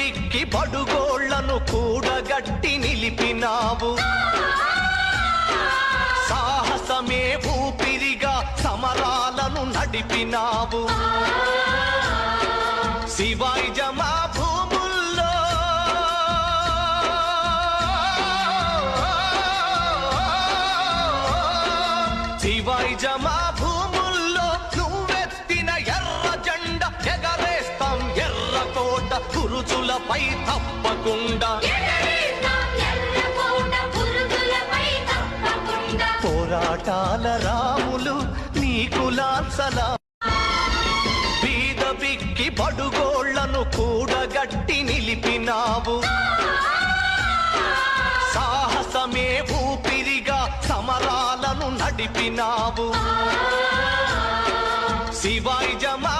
బిక్కి బడుగోళ్ళను కూడగట్టి నిలిపినావు. సాహసమే ఊపిరిగా సమరాలను నడిపినావు. శివాయి జమా భూముల్లో. శివాయి జమా కోట తప్పకుండా ఎర్రకోట తప్పకుండా. పోరాటాల రాములు నీకు లాల్సలా బీద బిక్కి బడుగోళ్ళను కూడగట్టి నిలిపినావు. సాహసమే ఊపిరిగా సమరాలను నడిపినావు. శివాయి జమా